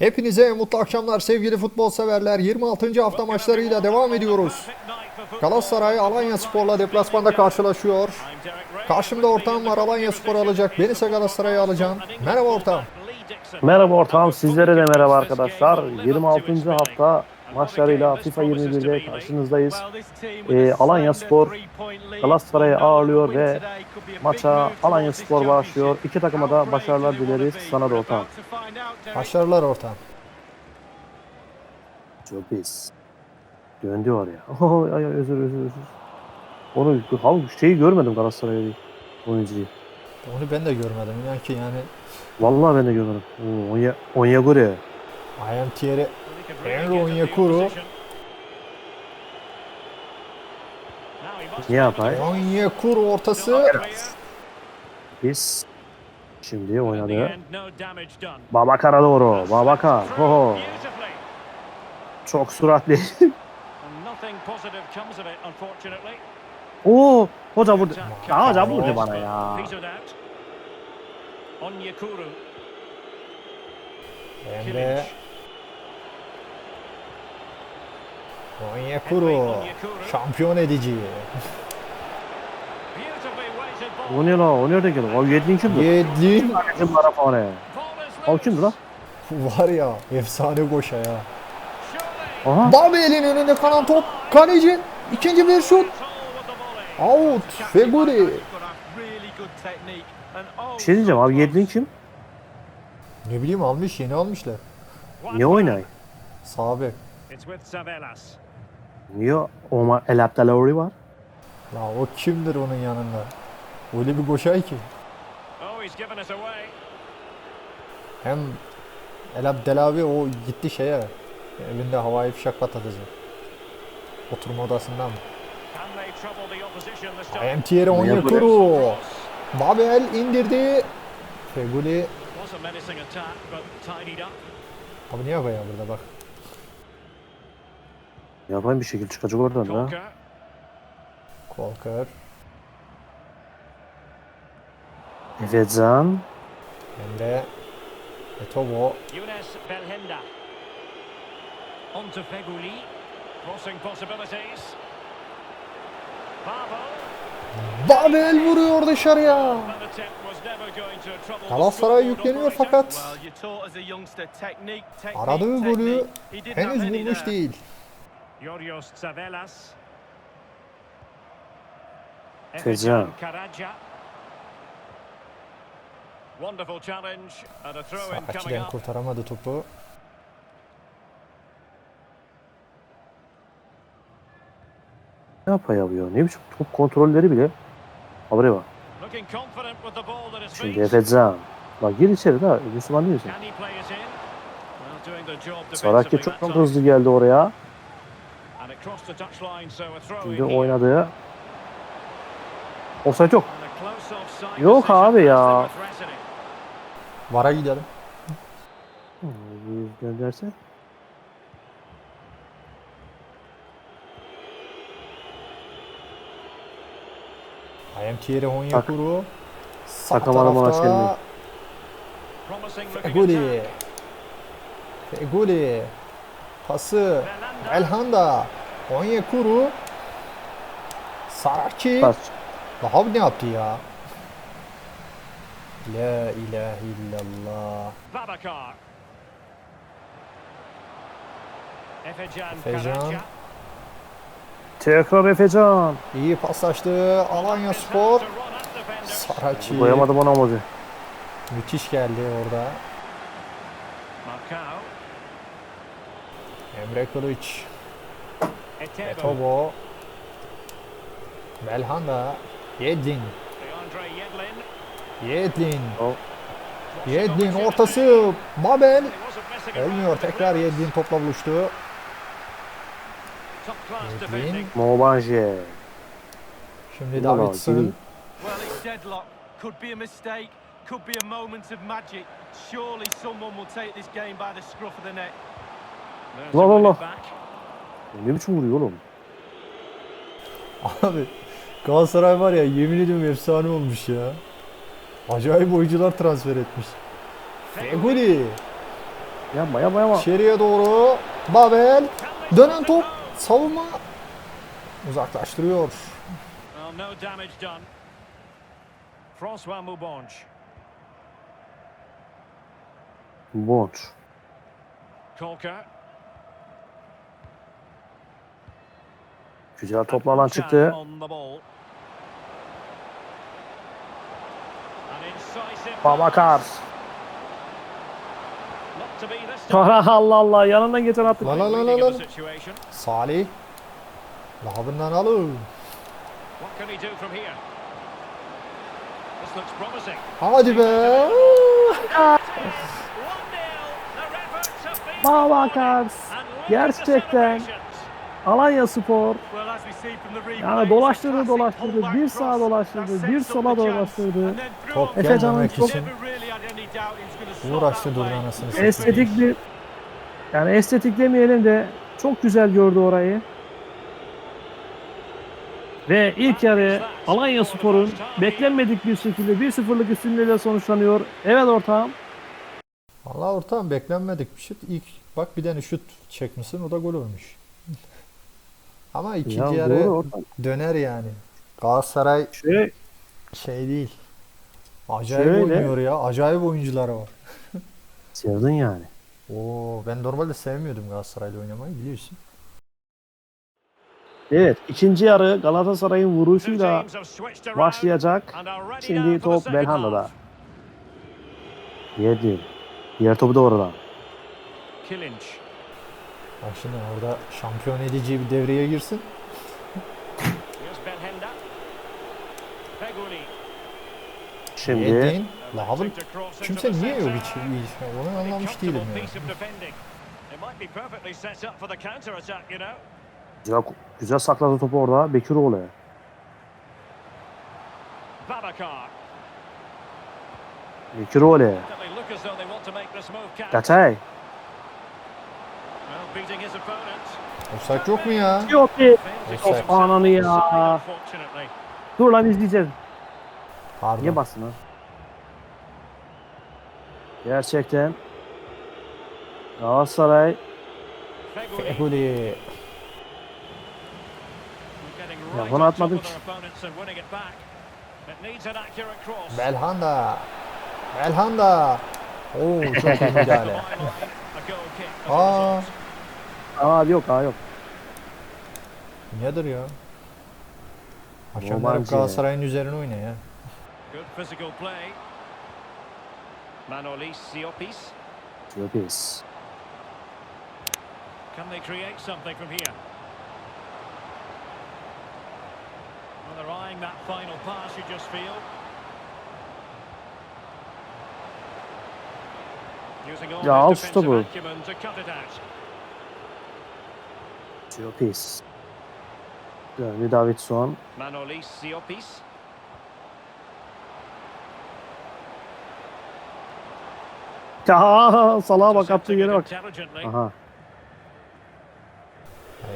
Hepinize mutlu akşamlar sevgili futbol severler. 26. hafta maçlarıyla devam ediyoruz. Galatasaray Alanya Spor'la deplasmanda karşılaşıyor. Karşımda ortağım var Alanya Spor alacak. Ben ise Galatasaray'ı alacağım. Merhaba ortağım. Merhaba ortağım, sizlere de merhaba arkadaşlar. 26. hafta maçlarıyla FIFA 21'de karşınızdayız. Ee, Alanya Spor Galatasaray'ı ağırlıyor ve maça Alanya Spor başlıyor. İki takıma da başarılar dileriz. Sana da ortağım. Başarılar ortağım. Çok pis. Döndü oraya. Oh, ay, ay, özür özür özür. Onu halbuki şeyi görmedim Galatasaray'ı oyuncuyu. Onu ben de görmedim. İnan ki yani Vallahi ben de görmedim. Onya, Onyegore. I am Thierry Henry Onyekuru. Ne yapay? Onyekuru ortası. Biz şimdi oynadı. Babakar'a doğru. Babakar. Ho Çok süratli. Oo, hoca vurdu. Ya hocam vurdu bana ya. Emre Onyekuru. Şampiyon edici. O ne la? O nerede geldi? O yediğin kimdi? Yedlin. Kim bana falan O kimdi la? Var ya efsane koşa ya. Aha. Babel'in önünde kalan top. Kaleci. ikinci bir şut. Out. Feguli. Bir şey diyeceğim abi yediğin kim? Ne bileyim almış yeni almışlar. Niye oynay? Sağ bek. Niye Oma El Abdelauri var? La o kimdir onun yanında? Öyle bir koşay ki. Hem El Abdelavi o gitti şeye. Elinde havai fişek patlatıcı. Oturma odasından. Am Thierry Onyekuru. Babel indirdi. Feguli. Abi niye yapıyor burada bak. Yapayım bir şekilde çıkacak oradan da. Kolkır. Efecan. Emre. Etobo. Younes Belhenda. On to Feguli. Crossing possibilities. Babel vuruyor dışarıya. Galatasaray yükleniyor fakat aradığı golü henüz bulmuş değil. Yorios Tsavelas. Efecan. Karaca. Wonderful challenge and a throw in coming Saatçiden up. kurtaramadı topu. Ne yapıyor ya? Ne biçim top kontrolleri bile. Ha buraya bak. Şimdi. Efecan. Bak gir içeri daha. Müslüman değilsin. Saraki çok hızlı geldi oraya. Şimdi oynadı. Offside yok. Yok abi ya. Vara gidelim. Bir gönderse. I am Thierry tarafta çevirmeyi. Promising looking Feguli. Feguli. Pası. Elhanda. Onyekuru. Saraki. Pas. Daha ne yaptı ya? La ilahe illallah. Babakar. Efecan. Tekrar Efecan. İyi paslaştı. Alanya Spor. Saraçi. Koyamadım ona amacı. Müthiş geldi orada. Emre Kılıç. Etobo. Belhanda. Yedlin. Yedlin. Yedlin. O. Yedlin ortası. Missing Olmuyor. Tekrar Yedlin topla buluştu. Yedlin. Mobanje. Şimdi Davidson. Could be a mistake. Could be a moment of magic. Surely someone will take this game by the scruff of the neck. La la la. Ne biçim vuruyor oğlum? Abi Galatasaray var ya yemin ediyorum efsane olmuş ya. Acayip oyuncular transfer etmiş. Feguli. Yapma yapma yapma. İçeriye doğru. Babel. Dönen top. Savunma. Uzaklaştırıyor. Well, no damage done. Francois Moubange. Bonç. Kolka. Güzel topla alan çıktı. Babakar. Time. Allah Allah yanından geçen attık. La la la la la. Salih. Labından alın. Hadi be. 1-0. The efforts have been Babakar. Gerçekten. Alanya Spor. Yani dolaştırdı dolaştırdı. Bir sağa dolaştırdı. Bir sola dolaştırdı. Top Efecan'ın gelmemek çok- için uğraştı durdu anasını. Estetik bir yani estetik demeyelim de çok güzel gördü orayı. Ve ilk yarı Alanya Spor'un beklenmedik bir şekilde 1-0'lık üstünlüğüyle sonuçlanıyor. Evet ortağım. Vallahi ortağım beklenmedik bir şut. İlk bak bir tane şut çekmişsin o da gol olmuş. Ama ikinci Ya yarı doğru döner yani. Galatasaray Şey, şey değil. Acayip Şöyle. oynuyor ya. Acayip oyuncuları var. sevdin yani. Oo ben normalde sevmiyordum Galatasaray'la oynamayı biliyorsun. Evet ikinci yarı Galatasaray'ın vuruşuyla başlayacak. Şimdi top Belhanda'da. Yedi. Diğer topu da orada. Killinch. Bak şimdi orada şampiyon edici bir devreye girsin. Şimdi Yedin. La abi Attempt to cross into kimse niye yok hiç? hiç- Onu anlamış değilim comfortable ya. piece of defending. It might be perfectly set up for the counter attack, you know. güzel, güzel sakladı topu orada. Bekiroğlu. Bekiroğlu. They Offside yok mu ya? Yok ki. Offside. Ananı ya. Dur lan izleyeceğiz. Pardon. Niye bastın lan? Gerçekten Galatasaray Feguli. Ya bunu atmadık. Belhanda. Belhanda. Oo çok iyi müdahale. Aa. Aa yok aa yok. nedir ya? Hakemler hep Romancı. Galatasaray'ın üzerine oynuyor ya. Good physical play. Manolis Siopis. Yopis. Can they create something from here? Well, they're eyeing that final pass, you just feel. Using all Ya al şu defensive topu. acumen to cut it out. Yopis. Döndü Davidson. Manolis Siopis. Aa, salağa bak attığı yere bak. Aha.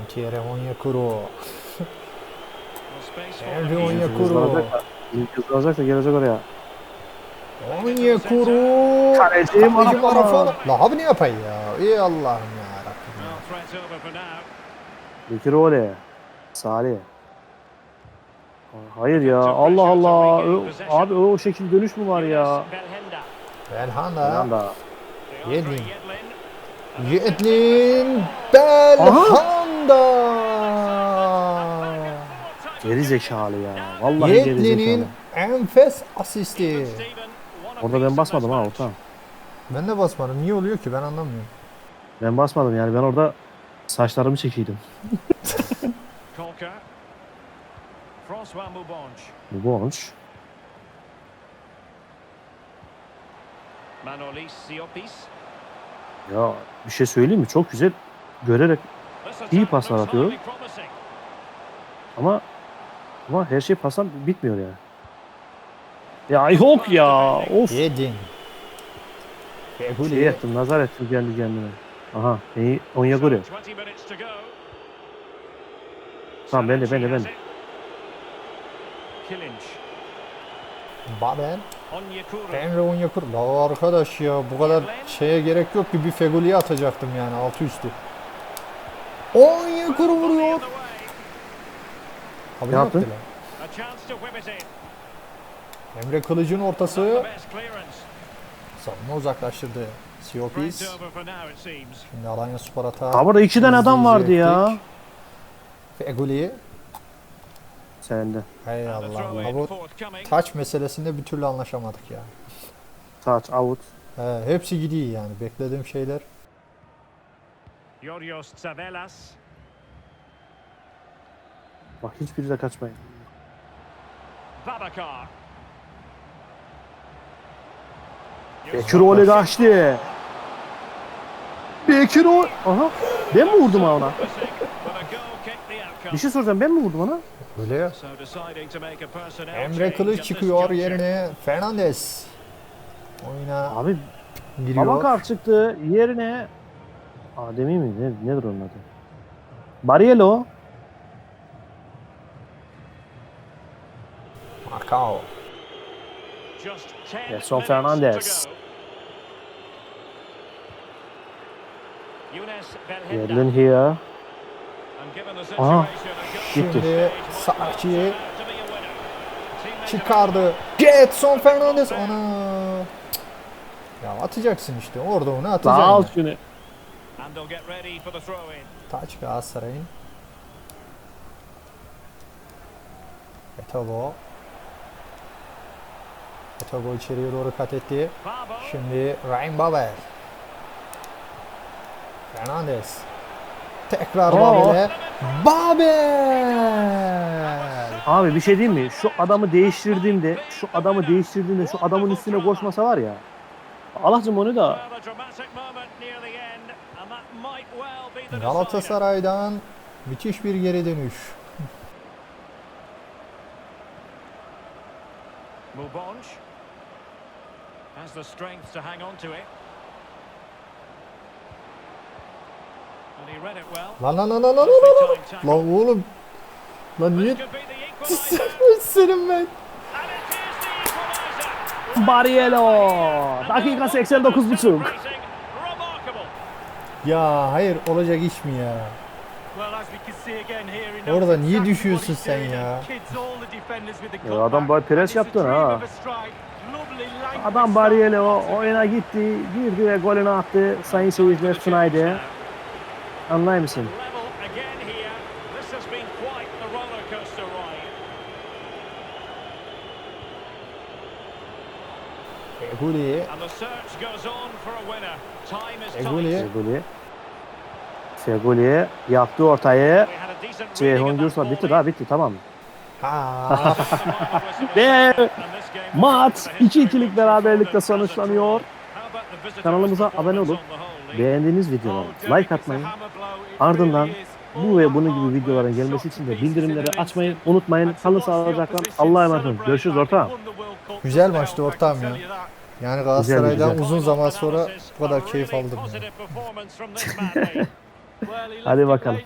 Entiere Onyekuru. Elvi. Onyekuru. Hızlanacak da- gelecek oraya. Onyekuru. Kaleci. Marafona. La abi ne yapayım ya? Ey Allah'ım ya Rabbim. Now. Bekiroğlu. Salih. Hayır ya. Allah Allah. Ö- Abi o şekil dönüş mü var ya? Belhanda. Belhanda. Yedlin. Yedlin. Yedlin. Belhanda. Geri zekalı ya. Vallahi geri zekalı. Yedlin'in enfes asisti. Orada ben basmadım ha ortam. Ben de basmadım. Niye oluyor ki ben anlamıyorum. Ben basmadım yani ben orada saçlarımı çekiydim. Kolka. Manolis Siopis. Ya bir şey söyleyeyim mi? Çok güzel görerek İyi paslar atıyor. ama ama her şey pastan bitmiyor yani. Ya yok ya. Of. Yedin. Şey ettim, nazar ettim kendi kendime. Aha, iyi. Onyekuru. So 20 minutes to go. Tamam ben de ben de ben de. Babel. Emre Onyekuru. La arkadaş ya bu kadar şeye gerek yok ki bir Feguli'ye atacaktım yani altı üstü. Onyekuru vuruyor. Abi ne yaptın? yaptı. Emre Kılıç'ın ortası savunma uzaklaştırdı. Siopis. Şimdi Alanya Spor hata. Ha burada iki tane adam vardı ya. Feguli. Sende. The Allah in Bu taç meselesinde bir türlü anlaşamadık ya. Touch out. He, hepsi gidiyor yani. Beklediğim şeyler. Yorios Tsavelas. Bak hiçbiri de kaçmayın. Babakar. Bekir Oli kaçtı. Bekir Oli. Aha. Ben mi vurdum ona? Bir şey soracağım ben mi vurdum ona? Öyle ya. Emre Kılıç çıkıyor yerine Fernandes. Oyuna Abi giriyor. Babakar çıktı yerine Ademi mi? Ne, nedir onun adı? Barielo. Marcao. Just 10 Yerlin here. Aha. Gitti. Teammate çıkardı. Getson Fernandes. Ana. Ya atacaksın işte. Orada onu atacaksın. alt şunu. Taç Galatasaray'ın. Etobo. Etobo içeriye doğru kat etti. Şimdi Ryan Babel. Fernandes. Tekrar Oo. Babel'e. Babel! Abi bir şey diyeyim mi? Şu adamı değiştirdiğimde, şu adamı değiştirdiğimde şu adamın üstüne koşmasa var ya. Allah'cım onu da. Galatasaray'dan müthiş bir geri dönüş. Mubonj has the strength to hang on to it. And he read it well. Lan lan lan lan lan lan lan. Lan oğlum. Lan niye senin ben? Barielo. Dakika 89 buçuk. Ya hayır olacak iş mi ya? Orada niye düşüyorsun sen ya? Ya adam böyle pres dream ha. Adam start. oyuna gitti, girdi ve golünü attı. Sayın seyirciler Tunay'da. Anlay mısın? Level again here. This has been quite the roller coaster ride. Eguli. And the search goes on for a winner. Time is tight. Eguli. Feguli. Feguli yaptı ortayı. Ceyhun Gürsa ball bitti daha bitti tamam. Ha. Ve maç 2-2'lik beraberlikle sonuçlanıyor. Kanalımıza abone olup Beğendiğiniz videoları like atmayı, ardından bu ve bunun gibi videoların gelmesi için de bildirimleri açmayı unutmayın. Kalın sağlıcakla. Allah'a emanet olun. Görüşürüz ortağım. Güzel maçtı ortağım ya. Yani Galatasaray'dan güzel. uzun zaman sonra bu kadar keyif aldım ya. Hadi bakalım.